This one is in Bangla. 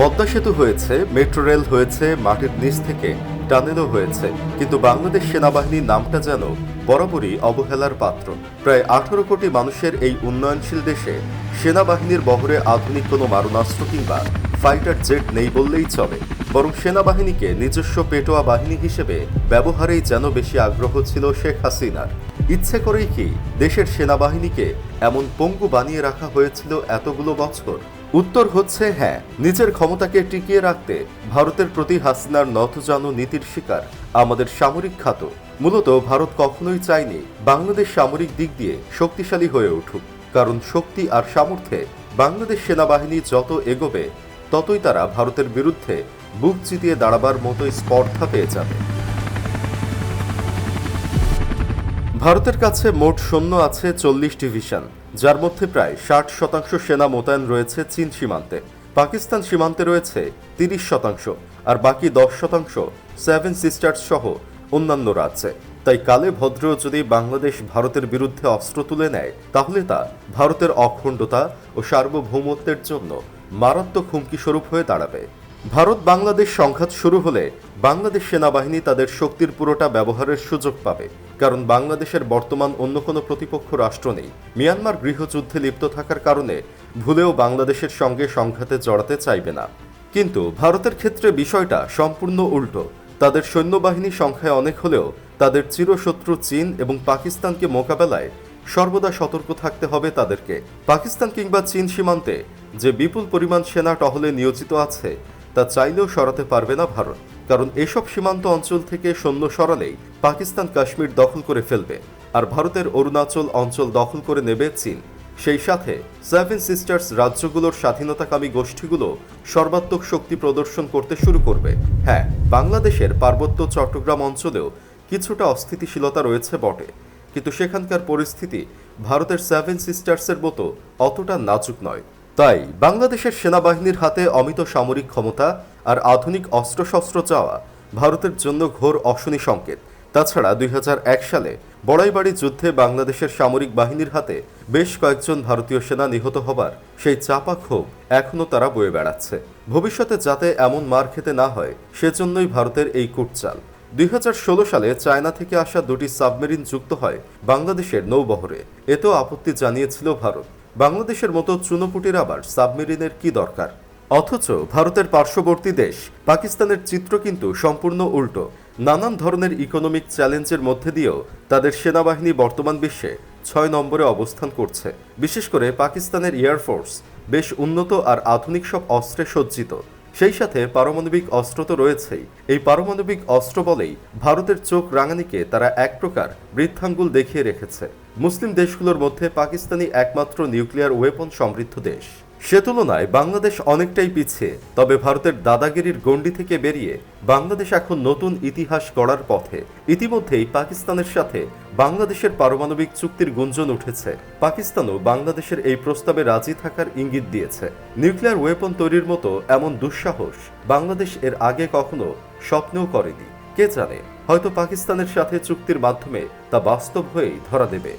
পদ্মা সেতু হয়েছে, মেট্রো রেল হয়েছে মাটির নিচ থেকে টানেলও হয়েছে, কিন্তু বাংলাদেশ সেনাবাহিনীর নামটা যেন বরাবরই অবহেলার পাত্র। প্রায় আঠারো কোটি মানুষের এই উন্নয়নশীল দেশে সেনাবাহিনীর বহরে আধুনিক কোনো মারণাস্ত্র কিংবা ফাইটার জেট নেই বললেই চলে। বরং সেনাবাহিনীকে নিজস্ব পেটোয়া বাহিনী হিসেবে ব্যবহারেই যেন বেশি আগ্রহ ছিল শেখ হাসিনার। ইচ্ছে করেই কি দেশের সেনাবাহিনীকে এমন পঙ্গু বানিয়ে রাখা হয়েছিল এতগুলো বছর? উত্তর হচ্ছে হ্যাঁ নিজের ক্ষমতাকে টিকিয়ে রাখতে ভারতের প্রতি হাসিনার নথজানু নীতির শিকার আমাদের সামরিক খাত। মূলত ভারত কখনোই চায়নি বাংলাদেশ সামরিক দিক দিয়ে শক্তিশালী হয়ে উঠুক। কারণ শক্তি আর সামর্থ্যে বাংলাদেশ সেনাবাহিনী যত এগোবে, ততই তারা ভারতের বিরুদ্ধে বুক চিতিয়ে দাঁড়াবার মতো স্পর্ধা পেয়ে যাবে। ভারতের কাছে মোট সৈন্য আছে চল্লিশ ডিভিশন। যার মধ্যে প্রায় ষাট শতাংশ সেনা মোতায়েন রয়েছে চীন সীমান্তে। পাকিস্তান সীমান্তে রয়েছে তিরিশ শতাংশ আর বাকি দশ শতাংশ সেভেন সিস্টার্স সহ অন্যান্য রাজ্যে। তাই কালে ভদ্র যদি বাংলাদেশ ভারতের বিরুদ্ধে অস্ত্র তুলে নেয়, তাহলে তা ভারতের অখণ্ডতা ও সার্বভৌমত্বের জন্য মারাত্মক হুমকি স্বরূপ হয়ে দাঁড়াবে। ভারত বাংলাদেশ সংঘাত শুরু হলে বাংলাদেশ সেনাবাহিনী তাদের শক্তির পুরোটা ব্যবহারের সুযোগ পাবে। কারণ বাংলাদেশের বর্তমান অন্য কোনো প্রতিপক্ষ রাষ্ট্র নেই। মিয়ানমার গৃহযুদ্ধে লিপ্ত থাকার কারণে ভুলেও বাংলাদেশের সঙ্গে সংঘাতে জড়াতে চাইবে না। কিন্তু ভারতের ক্ষেত্রে বিষয়টা সম্পূর্ণ উল্টো। তাদের সৈন্যবাহিনী সংখ্যায় অনেক হলেও তাদের চিরশত্রু চীন এবং পাকিস্তানকে মোকাবেলায় সর্বদা সতর্ক থাকতে হবে তাদেরকে। পাকিস্তান কিংবা চীন সীমান্তে যে বিপুল পরিমাণ সেনা টহলে নিয়োজিত আছে তা চাইলেও সরাতে পারবে না ভারত, কারণ এসব সীমান্ত অঞ্চল থেকে সৈন্য সরালেই পাকিস্তান কাশ্মীর দখল করে ফেলবে, আর ভারতের অরুণাচল অঞ্চল দখল করে নেবে চীন। সেই সাথে সেভেন সিস্টার্স রাজ্যগুলোর স্বাধীনতাকামী গোষ্ঠীগুলো সর্বাত্মক শক্তি প্রদর্শন করতে শুরু করবে। হ্যাঁ বাংলাদেশের পার্বত্য চট্টগ্রাম অঞ্চলেও কিছুটা অস্থিতিশীলতা রয়েছে বটে, কিন্তু সেখানকার পরিস্থিতি ভারতের সেভেন সিস্টার্সের মতো অতটা নাজুক নয়। তাই বাংলাদেশের সেনাবাহিনীর হাতে অমিত সামরিক ক্ষমতা আর আধুনিক অস্ত্রশস্ত্র চাওয়া ভারতের জন্য ঘোর অশনি সংকেত। তাছাড়া দুই হাজার এক সালে বড়াইবাড়ি যুদ্ধে বাংলাদেশের সামরিক বাহিনীর হাতে বেশ কয়েকজন ভারতীয় সেনা নিহত হবার সেই চাপা ক্ষোভ এখনও তারা বয়ে বেড়াচ্ছে। ভবিষ্যতে যাতে এমন মার খেতে না হয়, সেজন্যই ভারতের এই কুটচাল। দুই হাজার ষোলো সালে চায়না থেকে আসা দুটি সাবমেরিন যুক্ত হয় বাংলাদেশের নৌবহরে। এতেও আপত্তি জানিয়েছিল ভারত। বাংলাদেশের মতো চুনোপুটির আবার সাবমেরিনের কি দরকার? অথচ ভারতের পার্শ্ববর্তী দেশ, পাকিস্তানের চিত্র কিন্তু সম্পূর্ণ উল্টো। নানান ধরনের ইকোনমিক চ্যালেঞ্জের মধ্যে দিয়েও তাদের সেনাবাহিনী বর্তমান বিশ্বে ছয় নম্বরে অবস্থান করছে। বিশেষ করে পাকিস্তানের এয়ারফোর্স বেশ উন্নত আর আধুনিক সব অস্ত্রে সজ্জিত। সেই সাথে পারমাণবিক অস্ত্র তো রয়েছেই। এই পারমাণবিক অস্ত্র বলেই ভারতের চোখ রাঙানিকে তারা এক প্রকার বৃদ্ধাঙ্গুল দেখিয়ে রেখেছে। মুসলিম দেশগুলোর মধ্যে পাকিস্তানি একমাত্র নিউক্লিয়ার ওয়েপন সমৃদ্ধ দেশ। সে তুলনায় বাংলাদেশ অনেকটাই পিছিয়ে, তবে ভারতের দাদাগিরির গণ্ডি থেকে বেরিয়ে বাংলাদেশ এখন নতুন ইতিহাস গড়ার পথে। ইতিমধ্যেই পাকিস্তানের সাথে বাংলাদেশের পারমাণবিক চুক্তির গুঞ্জন উঠেছে। পাকিস্তানও বাংলাদেশের এই প্রস্তাবে রাজি থাকার ইঙ্গিত দিয়েছে। নিউক্লিয়ার ওয়েপন তৈরির মতো এমন দুঃসাহস বাংলাদেশ এর আগে কখনো স্বপ্নেও করেনি। কে জানে? হয়তো পাকিস্তানের সাথে চুক্তির মাধ্যমে তা বাস্তব হয়েই ধরা দেবে।